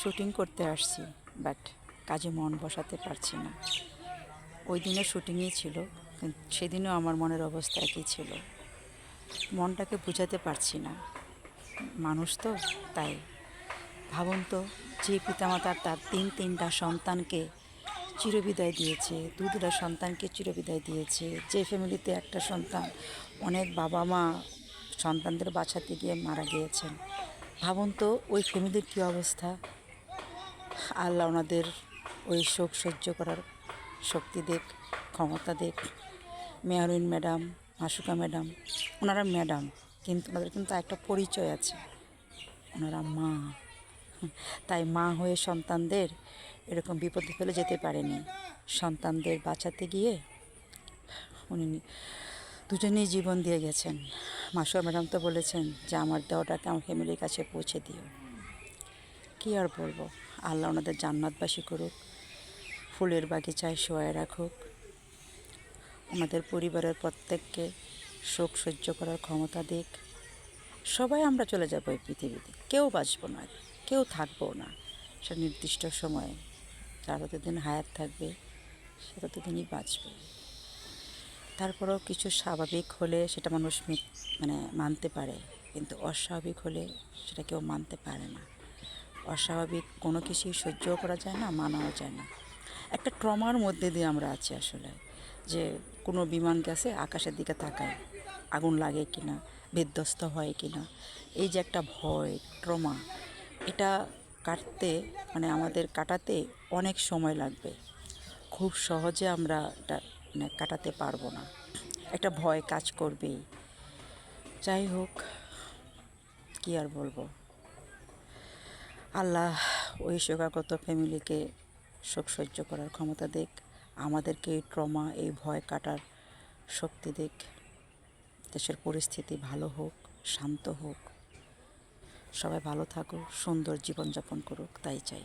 Shooting করতে আসছি, but কাজে মন বসাতে পারছি না। ওই দিনে শুটিংই ছিল সেদিনও আমার মনের অবস্থা একই ছিল। মনটাকে বুঝাতে পারছি না। মানুষ তো, তাই। ভাবুন তো, যে পিতামাতার তার তিন তিনটা সন্তানকে চিরবিদায় দিয়েছে দু দুটা সন্তানকে চিরবিদায় দিয়েছে, যে ফ্যামিলিতে একটা সন্তান, অনেক বাবা মা সন্তানদের বাঁচাতে গিয়ে মারা গিয়েছেন। ভাবুন তো, ওই ফ্যামিলির কী অবস্থা? আল্লাহ ওনাদের ওই শোক সহ্য করার শক্তি দেখ, ক্ষমতা দেখ। মেহরুইন ম্যাডাম, মাসুকা ম্যাডাম, ওনারা ম্যাডাম, কিন্তু ওনাদের কিন্তু একটা পরিচয় আছে। ওনারা মা। তাই মা হয়ে সন্তানদের এরকম বিপদে ফেলে যেতে পারেনি। সন্তানদের বাঁচাতে গিয়ে উনি দুজনেই জীবন দিয়ে গেছেন। মাসুয়া ম্যাডাম তো বলেছেন যে, আমার দেওয়াটাকে আমার ফ্যামিলির কাছে পৌঁছে দিও। কী আর বলব? আল্লাহ ওনাদের জান্নাতবাসী করুক, ফুলের বাগিচায় শোয়ায় রাখুক। আমাদের পরিবারের প্রত্যেককে শোক সহ্য করার ক্ষমতা দিক। সবাই আমরা চলে যাব এই পৃথিবীতে। কেউ বাঁচবো না, কেউ থাকব না। সে নির্দিষ্ট সময়ে যার যতদিন হায়াত থাকবে, সে ততদিনই বাঁচবে। তারপরেও কিছু স্বাভাবিক হলে সেটা মানুষ মানে মানতে পারে। কিন্তু অস্বাভাবিক হলে সেটা কেউ মানতে পারে না। অস্বাভাবিক কোনো কিছুই সহ্যও করা যায় না, মানাও যায় না। একটা ট্রমার মধ্যে দিয়ে আমরা আছি আসলে, যে কোনো বিমান গেছে, আকাশের দিকে তাকায়, আগুন লাগে কি না বিধ্বস্ত হয় কি না এই যে একটা ভয়, ট্রমা, এটা কাটতে মানে আমাদের কাটাতে অনেক সময় লাগবে। খুব সহজে আমরা এটা মানে কাটাতে পারব না। একটা ভয় কাজ করবেই। যাই হোক, কী আর বলব? আল্লাহ ওই শোকাগত ফ্যামিলিকে শোক সহ্য করার ক্ষমতা দেখ, আমাদেরকে এই ট্রমা, এই ভয় কাটার শক্তি দেখ। দেশের পরিস্থিতি ভালো হোক, শান্ত হোক। সবাই ভালো থাকুক সুন্দর জীবনযাপন করুক, তাই চাই।